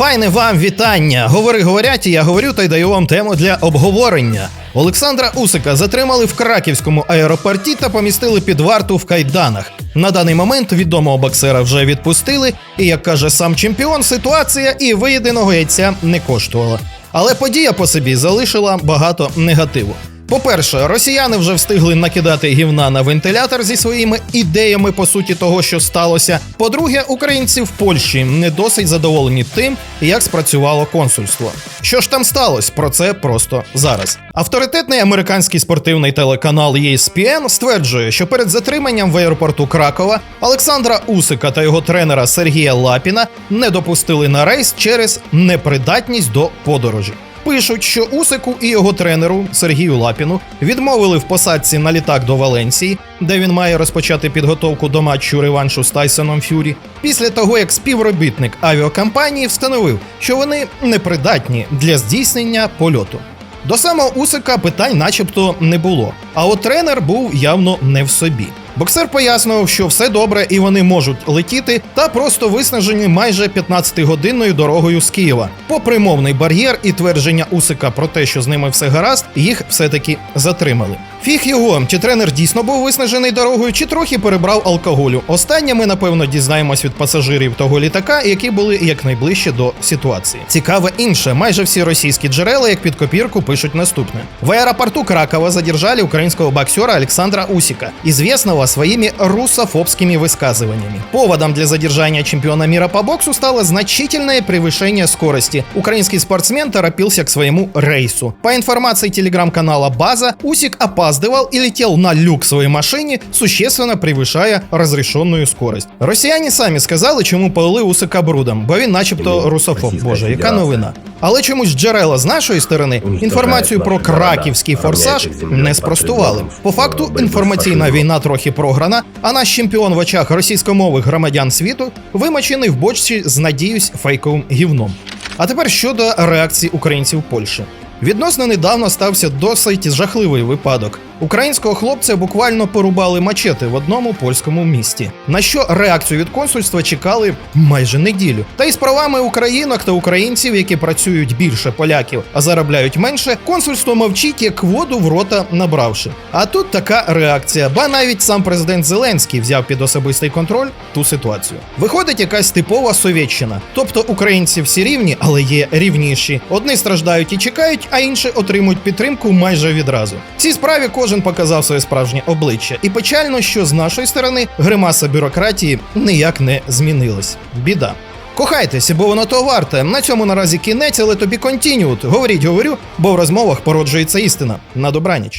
Файне вам вітання. Говори, говорять, і я говорю та й даю вам тему для обговорення. Олександра Усика затримали в краківському аеропорті та помістили під варту в кайданах. На даний момент відомого боксера вже відпустили, і як каже сам чемпіон, ситуація і виєдиного яйця не коштувала. Але подія по собі залишила багато негативу. По-перше, росіяни вже встигли накидати гівна на вентилятор зі своїми ідеями по суті того, що сталося. По-друге, українці в Польщі не досить задоволені тим, як спрацювало консульство. Що ж там сталося? Про це просто зараз. Авторитетний американський спортивний телеканал ESPN стверджує, що перед затриманням в аеропорту Кракова Олександра Усика та його тренера Сергія Лапіна не допустили на рейс через непридатність до подорожі. Пишуть, що Усику і його тренеру Сергію Лапіну відмовили в посадці на літак до Валенції, де він має розпочати підготовку до матчу реваншу з Тайсоном Фюрі, після того як співробітник авіакомпанії встановив, що вони непридатні для здійснення польоту. До самого Усика питань, начебто, не було. А от тренер був явно не в собі. Боксер пояснював, що все добре і вони можуть летіти, та просто виснажені майже 15-годинною дорогою з Києва. Попри мовний бар'єр і твердження Усика про те, що з ними все гаразд, їх все-таки затримали. Фіг його, чи тренер дійсно був виснажений дорогою, чи трохи перебрав алкоголю. Останнє ми напевно дізнаємось від пасажирів того літака, які були якнайближче до ситуації. Цікаве інше, майже всі російські джерела, як під копірку, пишуть наступне: в аеропорту Кракова задержали украинского боксера Александра Усика, известного своими русофобскими высказываниями. Поводом для задержания чемпиона мира по боксу стало значительное превышение скорости. Украинский спортсмен торопился к своему рейсу. По информации телеграм-канала База, Усик опаздывал и летел на люк своей машине, существенно превышая разрешенную скорость. Росіяни самі сказали, чому полили Усика брудом, бо він начебто русофоб. Боже, яка новина. Але чомусь джерела з нашої сторони інформацію про краківський форсаж не спростували. По факту інформаційна війна трохи програна, а наш чемпіон в очах російськомових громадян світу вимочений в бочці з надіюсь фейковим гівном. А тепер щодо реакції українців Польщі. Відносно недавно стався досить жахливий випадок. Українського хлопця буквально порубали мачети в одному польському місті. На що реакцію від консульства чекали майже неділю. Та й з правами українок та українців, які працюють більше поляків, а заробляють менше, консульство мовчить, як воду в рота набравши. А тут така реакція, ба навіть сам президент Зеленський взяв під особистий контроль ту ситуацію. Виходить якась типова совєтщина. Тобто українці всі рівні, але є рівніші. Одні страждають і чекають, а інші отримують підтримку майже відразу. Цій справі кожен показав своє справжнє обличчя. І печально, що з нашої сторони гримаса бюрократії ніяк не змінилась. Біда. Кохайтеся, бо воно то варте. На цьому наразі кінець, але тобі контініут. Говоріть, говорю, бо в розмовах породжується істина. На добраніч.